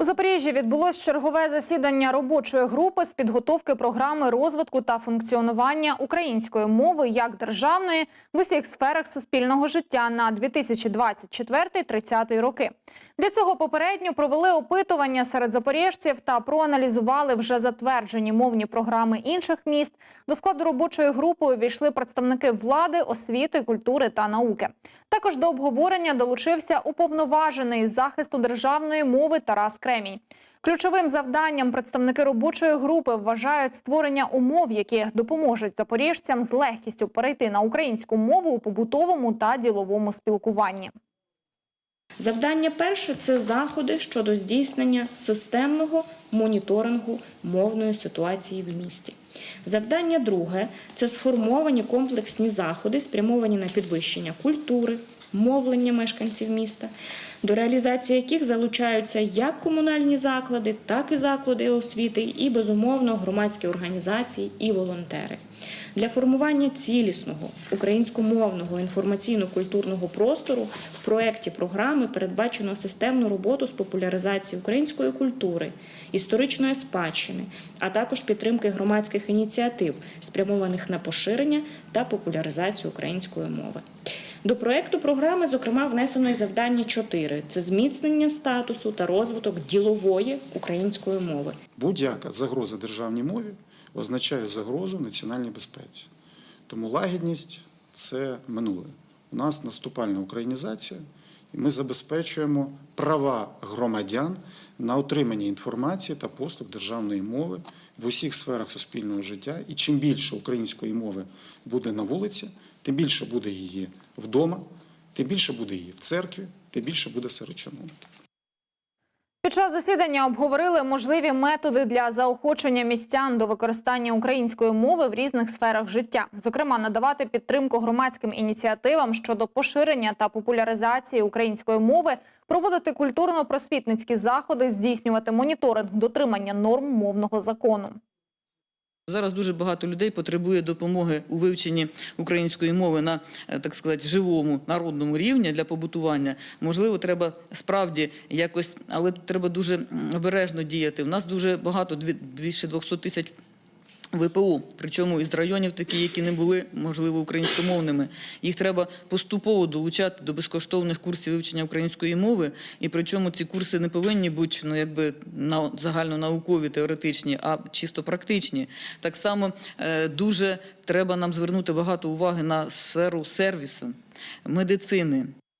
У Запоріжжі відбулось чергове засідання робочої групи з підготовки програми розвитку та функціонування української мови як державної в усіх сферах суспільного життя на 2024-30 роки. Для цього попередньо провели опитування серед запоріжців та проаналізували вже затверджені мовні програми інших міст. До складу робочої групи увійшли представники влади, освіти, культури та науки. Також до обговорення долучився уповноважений з захисту державної мови Тарас Кремінь. Ключовим завданням представники робочої групи вважають створення умов, які допоможуть запоріжцям з легкістю перейти на українську мову у побутовому та діловому спілкуванні. Завдання перше це заходи щодо здійснення системного моніторингу мовної ситуації в місті. Завдання друге це сформовані комплексні заходи, спрямовані на підвищення культури, мовлення мешканців міста, до реалізації яких залучаються як комунальні заклади, так і заклади освіти, і безумовно громадські організації і волонтери. Для формування цілісного українськомовного інформаційно-культурного простору в проєкті програми передбачено системну роботу з популяризації української культури, історичної спадщини, а також підтримки громадських ініціатив, спрямованих на поширення та популяризацію української мови. До проекту програми, зокрема, внесено й завдання 4 – це зміцнення статусу та розвиток ділової української мови. Будь-яка загроза державній мові означає загрозу національній безпеці. Тому лагідність це минуле. У нас наступальна українізація, і ми забезпечуємо права громадян на отримання інформації та послуг державної мови в усіх сферах суспільного життя. І чим більше української мови буде на вулиці, тим більше буде її вдома, тим більше буде її в церкві, тим більше буде серед чиновників. Під час засідання обговорили можливі методи для заохочення містян до використання української мови в різних сферах життя, зокрема, надавати підтримку громадським ініціативам щодо поширення та популяризації української мови, проводити культурно-просвітницькі заходи, здійснювати моніторинг дотримання норм мовного закону. Зараз дуже багато людей потребує допомоги у вивченні української мови на е, так сказати живому народному рівні для побутування. Можливо, треба справді якось, але треба дуже обережно діяти. У нас дуже багато більше 200 тисяч. ВПО, причому із районів такі, які не були, можливо, українськомовними. Їх треба поступово долучати до безкоштовних курсів вивчення української мови. І причому ці курси не повинні бути ну, якби, на, загальнонаукові, теоретичні, а чисто практичні. Так само е, дуже треба нам звернути багато уваги на сферу сервісу, медицини,